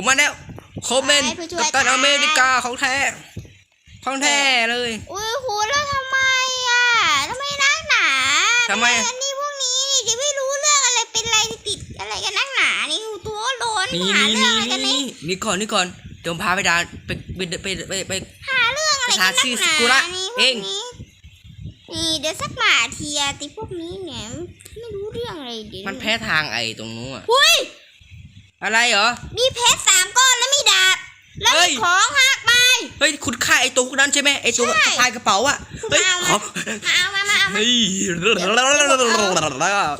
ผมมาแล้วโคเมนไปผู้ช่วยกัปตันตายอเมริกาของแท้ของแท้เลย อุ้ยครูแล้วทำไมอะทำไมนักหนาทำไม อันนี้พวกนี้นี่จะไม่รู้เรื่องอะไรเป็นอะไรติดอะไรกันนักหนา นี่ตัวร้อนนี่หานี่เรื่องนี่อะไรกันนี่นี่นี่ก่อนนี่ก่อนเดี๋ยวผมพาไปดานไปไปไปไปไป หาเรื่องอะไรสกัถานนนักที่หนาสกุระนี่พวเอกงนี้นี่เดี๋ยวสักหมาเทียติพวกนี้เนี่ยไม่รู้เรื่องอะไรเดี๋ยวมันแพ้ทางไอ้ตรงนู้นอะอุ้ย อะไรเหรอ มีเพชรสามก้อนแล้วมีดาบ แล้วเฮ้มีย ของหักไป เฮ้ยคุณฆ่าไอ้ตัวพวกนั้นใช่ไหมไอ้ตัวใช่ สะพายกระเป๋าอะคุณเฮ้ยเอาขอมาเอามามาเอามา เฮ้ยอย่าผมเลมียดาบ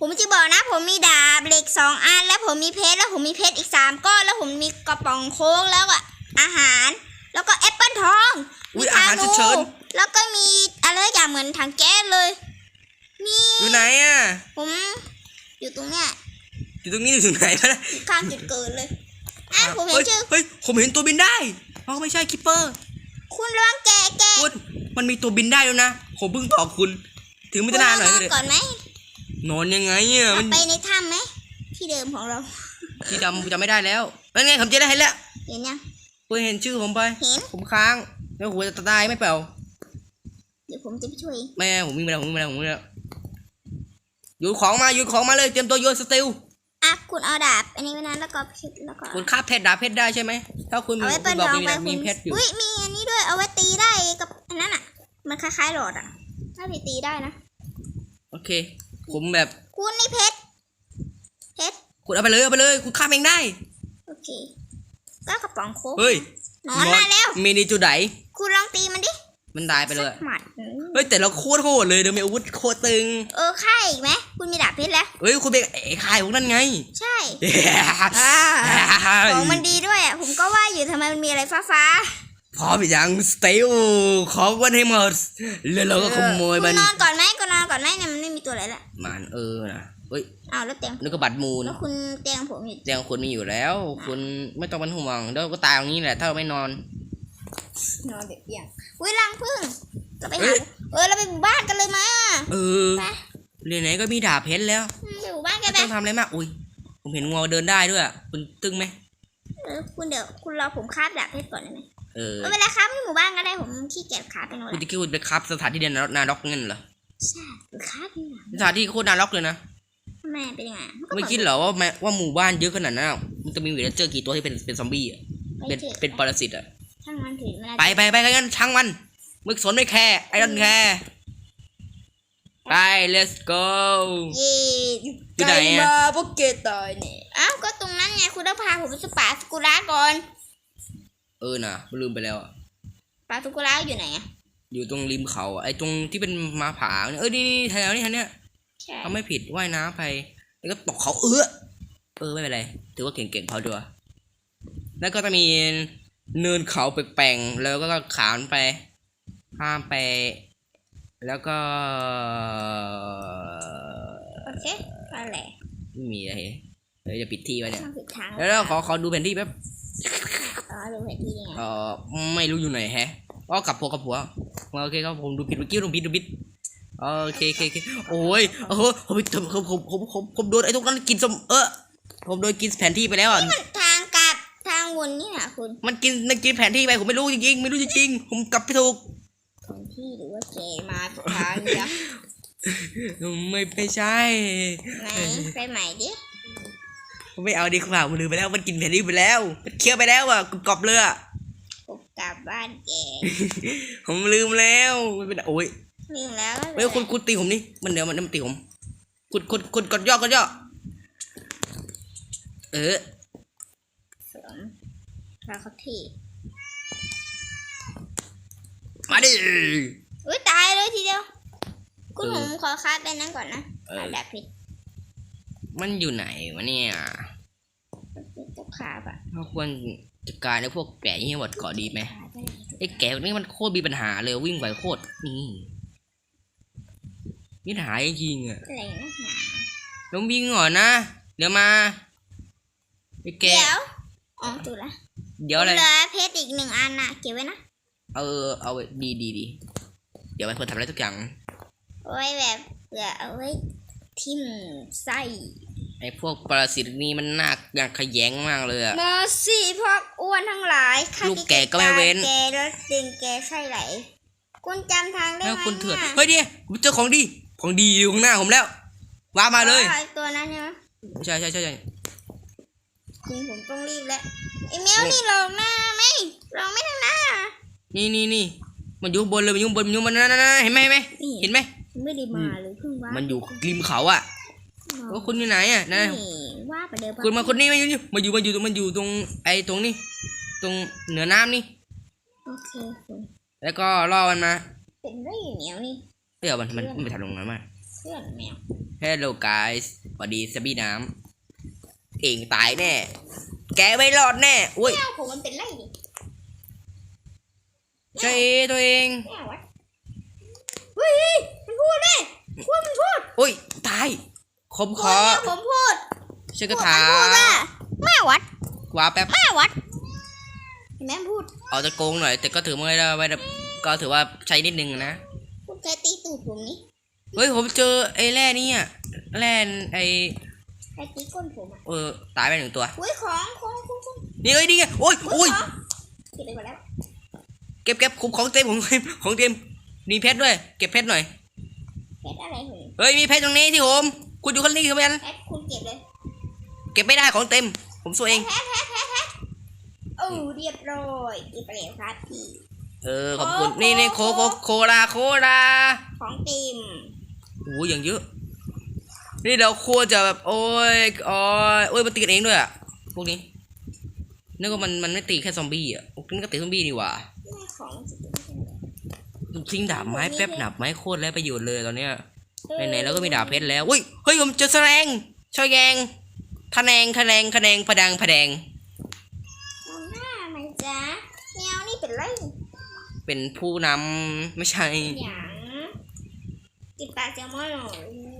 ผมจะบอกนะ ผมมีดาบเหล็กสองอัน แล้วผมมีเพชร แล้วผมมีเพชรอีกสามก้อน แล้วผมมีกระป๋องโค้กแล้วอะอาหาร แล้วก็แอปเปิลทอง อุ๊มียอาหารฉุกเฉินแล้วก็มีอะไรอย่างเหมือนถังแก๊สเลยนี่อยู่ไหนอะผมอยู่ตรงเนี้ย อยู่ตรงนี้อยู่ไหนวะเนี่ยอยู่ข้างจุดเกิดเลยอะผมเห็นเฮ้ยชื่อเฮ้ยผมเห็นตัวบินได้อ๋อไม่ใช่คิปเปอร์คุณระวังแกะแกะคุณมันมีตัวบินได้แล้วนะผมเพิ่งบอกคุณ ถึงไม่คุณได้เอานานหน่อยนอก็นเดี๋ยวก่อนไหมนอนยังไงอะเรามันไปในถ้ำไหมที่เดิมของเราที่จำจำไม่ได้แล้วนั่นไงผมเจะได้เห็นแล้วเห็นยังคุณเห็นชื่อผมไปเห็นผมค้างแล้วหัวจะตายไม่เปล่าเดี๋ยวผมจะไปช่วยแม่ผมวิ่งไปแล้วผมวิ่งไปแล้วผมวิ่งไปแล้วโยนของมาโยนของมาเลยเตรียมตัวโยนสติลอะ คุณเอาดาบ อันนี้ไว้นั้นแล้วก็เพชรแล้วก็คุณคาบเพชรดาบเพชรได้ใช่ไหมถ้าคุณมีเอาไว้คุเปิ้ณลบอกทองมีไปมีคุณเพชรอยู่ อุ้ยมีอันนี้ด้วยเอาไว้ตีได้กับอันนั้นอะ มันคล้ายๆหลอดอะถ้าไปตีได้นะ โอเค ผมแบบคุณนี่เพชรเพชรคุณเอาไปเลยเอาไปเลย คุณข้ามเองได้ โอเค ก็กระป๋องโค้กเฮ้ยนอนมาแล้ว มีในจุดไหนคุณลองตีมันดิ มันตายไปเลย สักหมัดเฮ้ยแต่เราโคตรโหดเลยเดี๋ยวมีอาวุธโคตรตึง เออค่ายอีกไหมคุณมีดาบเพชรแล้ว เฮ้ยคุณเป็นไอ้ขายพวกนั้นไง ใช่ของมันดีด้วยอะผมก็ว่าอยู่ทำไมมันมีอะไรฟ้าฟ้าพร้อมยังสเตลของวันให้หมดแล้วเราก็ขโมยคุมัณนนอนก่อนไหมคุณนอนก่อนไหมเนี่ยมันไม่มีตัวอะไรละมันเออนะเฮ้ยอ้าวแล้วเตียงนึกว่าบัตรมูลแล้วคุณเตียงผมอยู่ เตียงคุณมีอยู่แล้ว คุณไม่ต้องเป็นห่วงเดี๋ยวก็ตายตรงนี้แหละถ้าเราไม่นอน นอนเด็กเตียงอุ้ยรังพึ่งเราไปเอ้หายเออเราไปหมู่บ้านกันเลยมาเออไปเรียนไหนก็มีดาบเพชรแล้วอืมไปหมู่บ้านกันไม่ไปต้องทำอะไรมากอุ้ยผมเห็นงัวเดินได้ด้วยอะคุณตึงไหมเออคุณเดี๋ยวคุณรอผมคาบดาบเพชรก่อนได้ไหมเออไม่เป็นไรครับที่หมู่บ้านก็ได้ผมขี้เกียจคาบไปโน่นคุณแหจะละคิดว่าไปครับสถานที่เดียนนาด็อกเงินเหรอใช่หรือคาบนี่นะสถานที่โคตรนาด็อกเลยนะทำไมเป็นยังไงนก็ไม่เหอนคิดเหรอว่าแม้ว่าหมู่บ้านเยอะขนาดนั้นอะมันจะมีวิลเลเจอร์กี่ตัวที่เป็นเป็นซอมบี้อะไม่เป็นเจ็บเป็นปรสิตอะ ช่างมันถือมันไปไปไปกันช่างมันมึกสนไม่แคร์ไอ้ดอนแคร์ไป let's go เย่อยู่ไหนอะพวกเกตายเนี่ยอ้าวก็ตรงนั้นไงคุณต้องพาผมไปสปาสกุระก่อน เออนะลืมไปแล้วอะปาสกุระอยู่ไหนอะอยู่ตรงริมเขาอะไอ้ตรงที่เป็นมาผาเนี่ยเออนี่นี่แถวนี้แถวเนี้ยใช่เขาไม่ผิดว่ายน้ำไปแล้วก็ตกเขาเออเออไม่เป็นไรถือว่าเก่งๆเขาด้วยแล้วก็จะมี เนินเขาแปลงๆแล้วก็ขานไปข้ามไป แล้วก็ โอเคอะไรไม่มีอะไรเดี๋ยวจะปิดที่ไว้เนี่ยทางผิดทางแล้วเราขอขอดูแผนที่แป๊บอ๋อรู้แผนที่ยังไงเออไม่รู้อยู่ไหนแฮะอ๋อกลับผัวกลับผัวโอเคครับผมดูผิดเมื่อกี้ดูผิดดูผิดโอเคโอเคโอเคโอ้ยโอ้โหผมผมผมผมผมผมโดนไอ้ตรงนั้นกินสมเออผมโดนกินแผนที่ไปแล้วอะมันท นนี่นะคุณมันกินมันกินแผนที่ไปผมไม่รู้จริงๆไม่รู้จริงๆผมกลับไปถูกแผนที่หรือว่าแกมาผิดทางเนี่ยไม่ไม่ใช่ไหนไปใหม่ดิผมไม่เอาดีกว่ามันลืมไปแล้วมันกินแผนที่ไปแล้วมันเคี้ยวไปแล้วอะกรอบๆเลยอะผมกลับบ้านแกผมลืมแล้วไม่เป็นโอ้ยลืมแล้วก็เฮ้ยคุณคุณตีผมนี่มันเดี๋ยวมันมันตีผมคุณคุณคุณกดย่อกดย่อเออสวม พาเขาที่มาดิอุ้ยตายเลยทีเดียว คุณเอผอมขอคาดไปนั่นก่อนนะเออขาดาบผิดมันอยู่ไหนวะเนี่ยต้องขาบอะเราควรจัดการไอ้พวกแก่ที่หมดก่อนดีไหมขาไปไอ้แก่พวกนี้มันโคตรมีปัญหาเลยวิ่งไหวโคตรนี่มีปัญหาจริงๆอะอะไรนะหนาลงวิ่งก่อนนะ เดี๋ยวมาไอ้แก่เดี๋ยวอ๋อถูกละ เดี๋ยวอะไร เหลือเพชรอีกหนึ่งอันน่ะเก็บไว้นะเออ เอาไว้ดีดีดี เดี๋ยวไปเพื่อทำอะไรทุกอย่างเอาไว้แบบเผื่อเอาไว้ทิ่มไส้ไอ้อ้พวกปรสิตนี่มันน่าอยากขยงมากเลยอะมาสิพวกอ้วนทั้งหลายข้าลูกแก่ก็ไม่เว้น แกแล้วดึงแกไส้ไหล คุณจำทางได้แล้วไหมคุณเถื่อนนี่ยเฮ้ยเดี๋ยวผมเจอของดี ของดีอยู่ข้างหน้าผมแล้วว้ามาเลยอ๋อไอ้ตัวนั้นใช่ไหม ใช่ใช่ใช่ใช่จริงผมต้องรีบแล้วไอ้แมวนี่ลองหน้าไหมลองไม่ทางหน้านี่นี่นี่มันอยู่ข้างบนเลยมันอยู่ข้างบนมันอยู่มันนั่นนั่นนั่นเห็นไหมเห็นไหมนี่เห็นไหมไม่ได้มาเลยเพิ่งว่ามันอยู่ริมเขาอะว่าคุณอยู่ไหนอะนั่นน่ะนี่ว่าไปเดิมคุณมาคนนี้มาอยู่มาอยู่มาอยู่ตรงมันอยู่ตรงไอ้ตรงนี้ตรงเหนือน้ำนี่โอเคคุณแล้วก็ล่อมันมาเป็นไรอยู่เหนียวนี่เดี๋ยวมันมันมันไปทำตรงนั้นมาเพื่อนแมว Hello guys สวัสดีสบีน้ำเองตายแน่ แกไม่รอดแน่อุ้ยแมวผมมันเป็นไรนี่ใช่ตัวเองแมววะเฮ้ยมันพูดดิพูดมันพูดอุ้ยตายคมคอแมวผมพูดชื่อกระพูดถามันพูดว่าแม่วัดว้าแป๊บแม่วัดเห็นไหมมันพูดเอาจะโกงหน่อย แต่ก็ถือไม่ได้ไม่ได้ก็ถือว่าใช้นิดนึงนะพูดแค่ตีตูดผมนี่เฮ้ยผมเจอไอ้แร่นี่อะแร่ไอ้ แค่ตีก้นผมอะเออตายไปหนึ่งตัว อุ้ยของของของของนี่เอ้ยนี่ไงโอ้ยโอ้ยของเก็บไปหมดแล้วเก็บเก็บของของเต็มของเต็มของเต็มมีเพชรด้วย เก็บเพชรหน่อยเพชรอะไรผมเฮ้ยมีเพชรตรงนี้ที่ผมคุณอยู่ข้างนี้คือแมนเพชรคุณเก็บเลยเก็บไม่ได้ของเต็ม ผมสู้เองแพ้แพ้แพ้แพ้โอ้เรียบร้อยเก็บไปแล้วครับพี่เออขอบคุณโอ้โหนี่นี่โคโคโคลาโคลาของติมโอ้ยอย่างเยอะ นี่เราควรจะแบบโอ้ยโอ้ยโอ้ยมันตีกันเองด้วยอะพวกนี้นึกว่ามันมันไม่ตีแค่ซอมบี้อะพวกนี้ก็ตีซอมบี้นี่หว่าแม่ของสิไม่ใช่เหรอทิ้งดาบไม้แป๊บดาบไม้โคตรแล้วประโยชน์เลยตอนเนี้ยเออไหนๆแล้วก็มีดาบเพชรแล้วอุ้ยเฮ้ยผมเจอแสลงช่อยแยงทะแนงทะแนงทะแนงพะดังพะแดงเอาหน้าไหมจ๊ะแมวนี่เป็นไรเป็นผู้นำไม่ใช่อย่างกินปลาแซลมอนหน่อย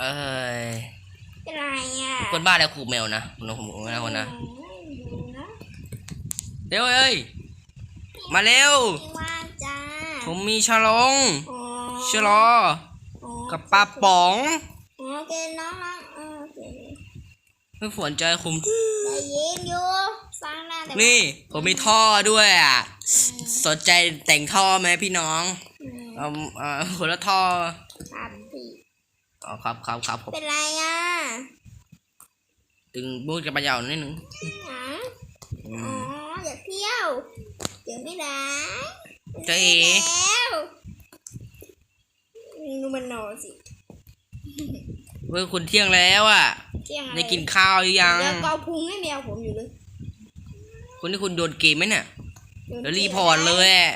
เอ้ยเป็นไรอะคนบ้าแล้วขู่แมวนะผมผมผมนะคนนะดูนะเร็วเอ้ยมาเร็วไม่ว่าจ้าผมมีฉลองอ๋อชะลออ๋อกับปลาป๋องโอเคน้องนะเออโอเคไม่ฝนใจคุมได้ยินอยู่ฟังนะแต่ว่านี่ผมมีท่อด้วยอะสนใจแต่งท่อไหมพี่น้องอืมเอาเอาคนละท่อครับพี่ อ๋อครับครับครับผมเป็นไรอะตึงมูดกับปลายาวนิดนึงหาอือ๋อมอยากเที่ยวเดี๋ยวไม่ได้เจ๊เอ๋แล้วดูมันนอนสิเว้ยคุณเที่ยงแล้วอะเที่ยงอะไรได้กินข้าวหรือยังเดี๋ยวเกาพุงให้แมวผมอยู่เลยคุณที่คุณโดนเกมไหมเนี่ยโดนเดี๋ยวรีพอร์ตเลยอะ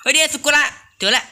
เฮ้ยเดี๋ยวสุกุระเจอแล้ว